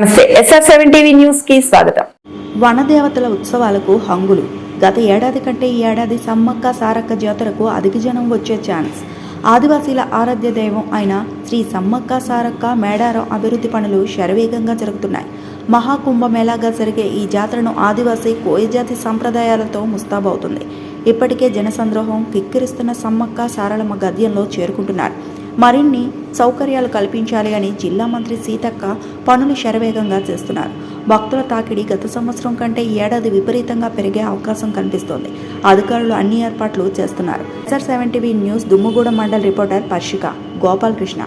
నమస్తే SR seven TV న్యూస్కి స్వాగతం. వనదేవతల ఉత్సవాలకు హంగులు. గత ఏడాది కంటే ఈ ఏడాది సమ్మక్క సారక్క జాతరకు అధిక జనం వచ్చే ఛాన్స్. ఆదివాసీల ఆరాధ్య దైవం అయిన శ్రీ సమ్మక్క సారక్క మేడారం అభివృద్ధి పనులు శరవేగంగా జరుగుతున్నాయి. మహాకుంభమేళాగా జరిగే ఈ జాతరను ఆదివాసీ కోయజాతి సంప్రదాయాలతో ముస్తాబవుతుంది. ఇప్పటికే జనసంద్రోహం కిక్కిరిస్తున్న సమ్మక్క సారలమ్మ గద్యంలో చేరుకుంటున్నారు. మరిన్ని సౌకర్యాలు కల్పించాలి అని జిల్లా మంత్రి సీతక్క పనులు శరవేగంగా చేస్తున్నారు. భక్తుల తాకిడి గత సంవత్సరం కంటే ఈ ఏడాది విపరీతంగా పెరిగే అవకాశం కనిపిస్తోంది. అధికారులు అన్ని ఏర్పాట్లు చేస్తున్నారు. SR seven TV news Dummuguda mandal reporter Parshika Gopalakrishna.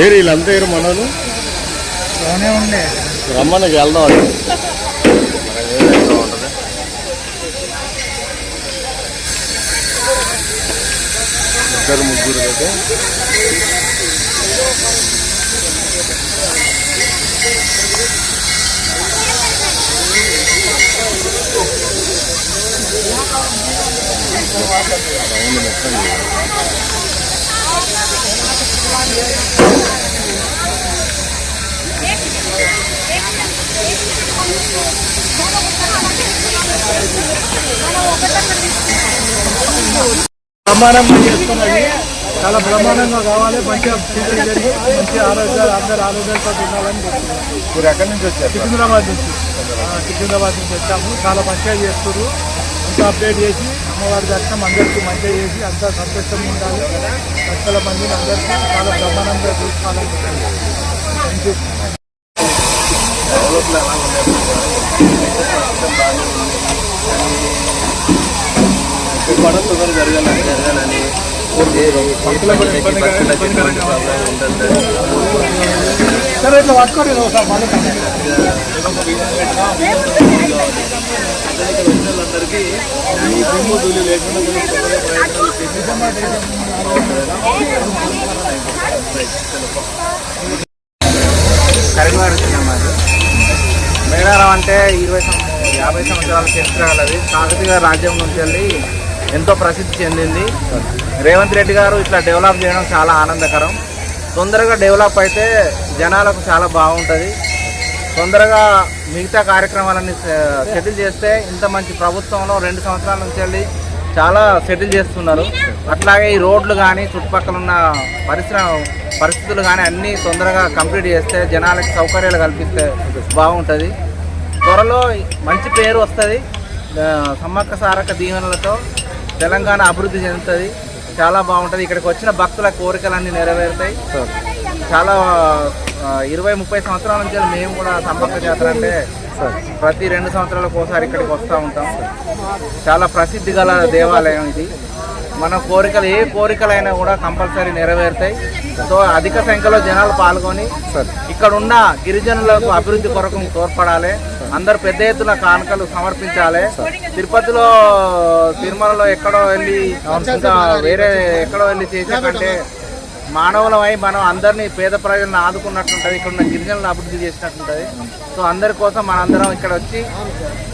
ఏరు వీళ్ళంతా ఏరు మనలు రమ్మనకి వెళ్దాం ఇద్దరు ముగ్గురు అయితే రౌండ్ మొత్తం చేయాలి. బ్రహ్మాండంగా చేస్తున్నది చాలా బ్రహ్మాండంగా కావాలి. మంచిగా పూజలు జరిగి మంచి ఆరోగ్యాలు అందరు ఆరోగ్యాలతో ఉండాలని. మీరు ఎక్కడి నుంచి వచ్చారు? సికింద్రాబాద్ నుంచి. సికింద్రాబాద్ నుంచి వచ్చాము. చాలా మంచిగా చేస్తున్నారు. అంతా అప్డేట్ చేసి అమ్మవారి దర్శనం అందరికీ మంచిగా చేసి అంతా సంతోషంగా ఉండాలి. లక్షల మందిని అందరికీ చాలా బ్రహ్మాండంగా చూసుకోవాలని థ్యాంక్ యూ డెవలప్లు ఎలా జరగాలని జరగాలని సరే ఇట్లా పట్టుకోండి ఒకసారి. అందరికీ ఈ లేకుండా కరీంనగర్ మాది మేడారం అంటే ఇరవై సం- యాభై సంవత్సరాల చరిత్ర గలది. కాకతీయ రాజ్యం నుంచి వెళ్ళి ఎంతో ప్రసిద్ధి చెందింది. రేవంత్ రెడ్డి గారు ఇట్లా డెవలప్ చేయడం చాలా ఆనందకరం. తొందరగా డెవలప్ అయితే జనాలకు చాలా బాగుంటుంది. తొందరగా మిగతా కార్యక్రమాలన్నీ సెటిల్ చేస్తే ఇంత మంచి ప్రభుత్వంలో రెండు సంవత్సరాల నుంచి వెళ్ళి చాలా సెటిల్ చేస్తున్నారు. అట్లాగే ఈ రోడ్లు కానీ చుట్టుపక్కల ఉన్న పరిశ్రమ పరిస్థితులు కానీ అన్నీ తొందరగా కంప్లీట్ చేస్తే జనాలకి సౌకర్యాలు కల్పిస్తే బాగుంటుంది. త్వరలో మంచి పేరు వస్తుంది. సమ్మక్క సారక్క దీవెనలతో తెలంగాణ అభివృద్ధి చెందుతుంది. చాలా బాగుంటుంది. ఇక్కడికి వచ్చిన భక్తుల కోరికలన్నీ నెరవేరుతాయి. చాలా ఇరవై ముప్పై సంవత్సరాల నుంచి మేము కూడా సంపర్క జాతర అంటే ప్రతి రెండు సంవత్సరాలకు ఒకసారి ఇక్కడికి వస్తూ ఉంటాం. చాలా ప్రసిద్ధి గల దేవాలయం ఇది. మన కోరికలు ఏ కోరికలైనా కూడా కంపల్సరీ నెరవేరుతాయి. సో అధిక సంఖ్యలో జనాలు పాల్గొని ఇక్కడ ఉన్న గిరిజనులకు అభివృద్ధి కొరకు తోడ్పడాలి. అందరు పెద్ద ఎత్తున కానుకలు సమర్పించాలి. తిరుపతిలో తిరుమలలో ఎక్కడో వెళ్ళి వేరే ఎక్కడో వెళ్ళి చేసే కంటే మానవులమై మనం అందరినీ పేద ప్రజలను ఆదుకున్నట్టుంటుంది. ఇక్కడ ఉన్న గిరిజనులను అభివృద్ధి చేసినట్టుంటుంది. సో అందరి కోసం మనందరం ఇక్కడ వచ్చి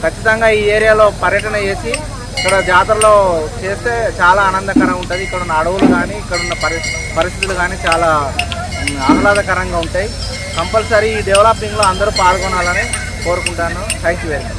ఖచ్చితంగా ఈ ఏరియాలో పర్యటన చేసి ఇక్కడ జాతరలో చేస్తే చాలా ఆనందకరంగా ఉంటుంది. ఇక్కడ ఉన్న అడవులు కానీ ఇక్కడ ఉన్న పరి పరిస్థితులు కానీ చాలా ఆహ్లాదకరంగా ఉంటాయి. కంపల్సరీ ఈ డెవలపింగ్లో అందరూ పాల్గొనాలని కోరుకుంటాను. Thank you very much